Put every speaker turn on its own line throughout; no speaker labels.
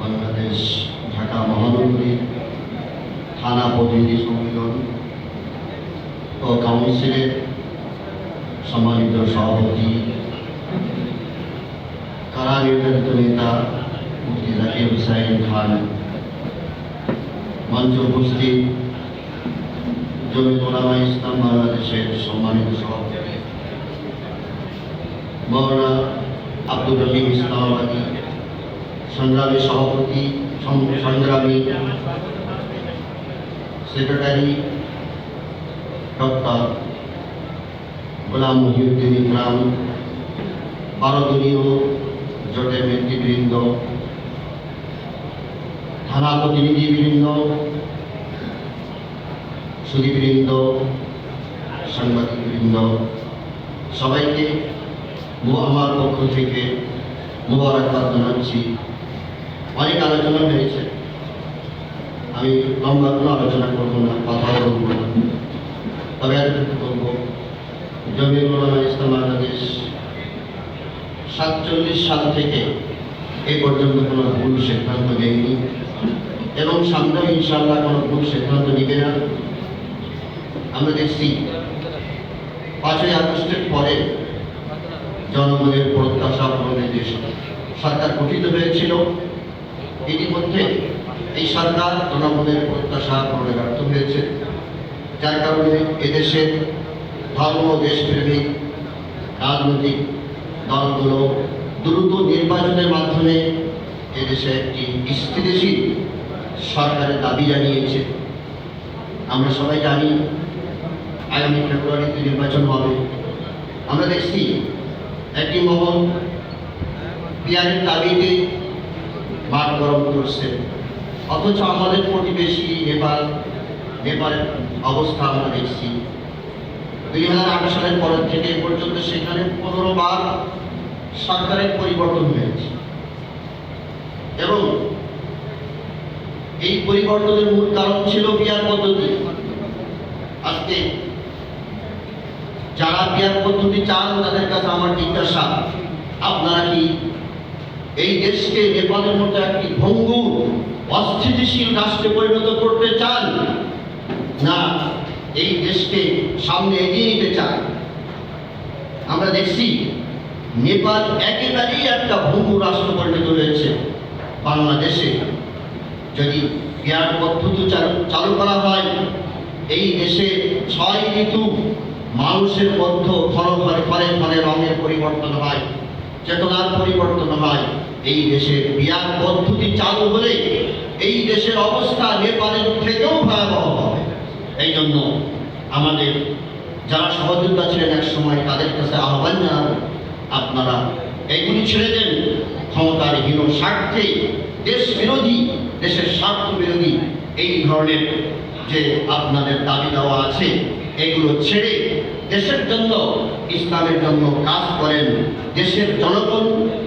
বাংলাদেশ, ঢাকা মহানগরী, থানা প্রতিনিধি সম্মেলন ও কাউন্সিলের সম্মানিত সভাপতি, কারা নির্যাতিত নেতা, মুফতি জাকির হুসাইন খান, মঞ্চ উপস্থিত জমিয়তুল ইসলাম বাংলাদেশের সম্মানিত সভাপতি মৌলানা আব্দুর রহিম ইসলামাবাদী সংগ্রামী সভাপতি সংগ্রামী সেক্রেটারি ডক্টর গোলাম মহিউদ্দিন ইকরাম ভারতীয় জোটের নেতৃবৃন্দ, থানা প্রতিনিধিবৃন্দ সুদীবৃন্দ সাংবাদিকবৃন্দ, সবাইকে আমার পক্ষ থেকে মুবারকবাদ জানাচ্ছি অনেক আলোচনা হয়েছে। আমি লম্বা কোনো আলোচনা করব না কথা বলব না। তবে বলব জমির মোলানা ইসলাম বাংলাদেশ সাতচল্লিশ সাল থেকে এ পর্যন্ত কোনো ভুল সিদ্ধান্ত নেয়নি এবং সামনে ইনশাল্লাহ কোনো ভুল সিদ্ধান্ত নিবে না। আমরা দেখছি পাঁচই আগস্টের পরে জনগণের প্রত্যাশা পূরণের যে সরকার গঠিত হয়েছিল। ইতিমধ্যে এই সরকার জনগণের প্রত্যাশা পূরণে ব্যর্থ হয়েছে। যার কারণে এদেশের ধর্ম দেশপ্রেমিক, রাজনৈতিক দলগুলো দ্রুত নির্বাচনের মাধ্যমে এদেশে একটি স্থিতিশীল সরকারের দাবি জানিয়েছে। আমরা সবাই জানি আগামী ফেব্রুয়ারিতে নির্বাচন হবে। আমরা দেখছি একটি মহল বিহারের দাবিতে মাঠ গরম করছে। অথচ আমাদের প্রতিবেশী নেপাল, নেপালের অবস্থা আমরা দেখছি। দুই হাজার আট সালের পরের থেকে এ পর্যন্ত সেখানে পনেরো বার সরকারের পরিবর্তন হয়েছে। এবং এই পরিবর্তনের মূল কারণ ছিল বিয়ার পদ্ধতি। আজকে যারা বিয়ার পদ্ধতি চান, তাদের কাছে আমার জিজ্ঞাসা, আপনারা কি এই দেশকে নেপালের মতো একটি ভঙ্গুর, অস্থিতিশীল রাষ্ট্রে পরিণত করতে চান? না, এই দেশকে সামনে এগিয়ে নিতে চান। আমরা দেখছি, নেপাল একেবারেই একটা ভঙ্গুর রাষ্ট্র পরিণত হয়েছে বাংলাদেশে। যদি বিয়ার পদ্ধতি চালু করা হয়, এই দেশে ছয় ঋতু মানুষের মধ্যে ফলে ফলে ফলে রঙের পরিবর্তন হয়, চেতনার পরিবর্তন হয়। এই দেশে বিয়ার পদ্ধতি চালু হলে এই দেশের অবস্থা নেপালের থেকেও ভয়াবহ হবে। এই জন্য আমাদের যারা সহযোদ্ধা ছিলেন এক সময়, তাদের কাছে আহ্বান জানাব, আপনারা এইগুলি ছেড়ে দেন। ক্ষমতার হীন স্বার্থে দেশ বিরোধী, দেশের স্বার্থ বিরোধী, এই ধরনের যে আপনাদের দাবি দেওয়া আছে এগুলো ছেড়ে দেশের জন্য, ইসলামের জন্য কাজ করেন। দেশের জনগণ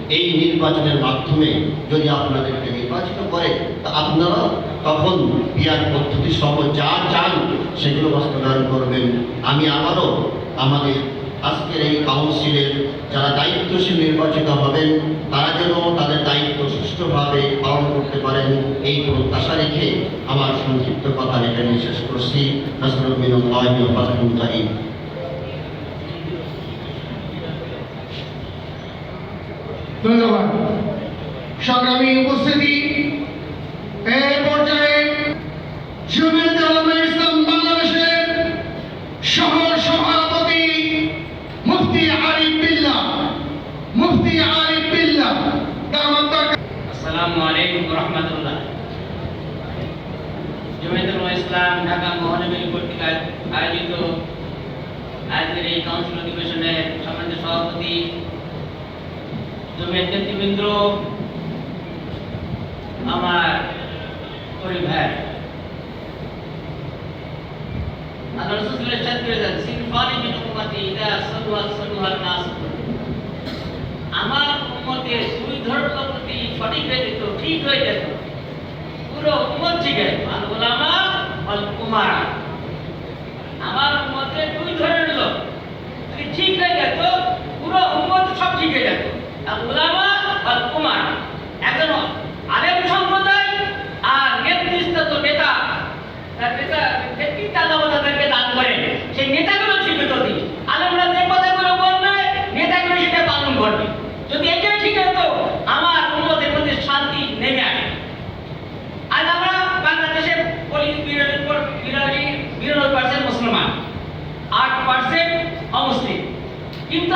এই নির্বাচনের মাধ্যমে যদি আপনাদেরকে নির্বাচিত করে, তা আপনারা তখন বিয়ার পদ্ধতি সহ যা চান সেগুলো বাস্তবায়ন করবেন। আমি আবারও আমাদের আজকের এই কাউন্সিলের যারা দায়িত্বশীল নির্বাচিত হবেন, তারা যেন তাদের দায়িত্ব সুষ্ঠুভাবে পালন করতে পারেন, এই প্রত্যাশা রেখে আমার সংক্ষিপ্ত কথা এখানে শেষ করছি। কারীম।
ধন্যবাদ। সংগ্রামী উপস্থিতি এই পর্যায়ে জমিয়ত আলমে ইসলাম বাংলাদেশের সহ সভাপতি মুফতি আরিফ বিল্লাহ মুফতি আরিফ বিল্লাহ দামাত
আসসালামু আলাইকুম রহমতুল্লাহ জমিয়তুল ইসলাম ঢাকা মহানগরী আয়োজিত আজকের এই কাউন্সিল সম্মানিত সভাপতি নেতৃবৃন্দ, আমার পরিবার। আমার হয়ে ঠিক হয়ে যেত পুরো উম্মত আছে আল উলামা ওয়াল উমারা আমার উম্মতে দুই ধরনের লোক। যদি ঠিক হয়ে যেত পুরো উম্মত সব ঠিক হয়ে যেত আর উলামা আর কুমার। একজন আলেম সম্প্রদায় আর নেতৃত্ব তো নেতা। তার নেতা নেতৃত্ব আল্লাহ তাদেরকে দান করেন সেই নেতাগুলো ঠিক হতো আলেমরা যে কথাগুলো বলবে নেতাগুলো সেটা পালন করবে। যদি এটাই ঠিক হতো, আমার উন্মতের মধ্যে শান্তি নেমে আসে। আজ আমরা বাংলাদেশে বলি পার্সেন্ট অমুসলিম কিন্তু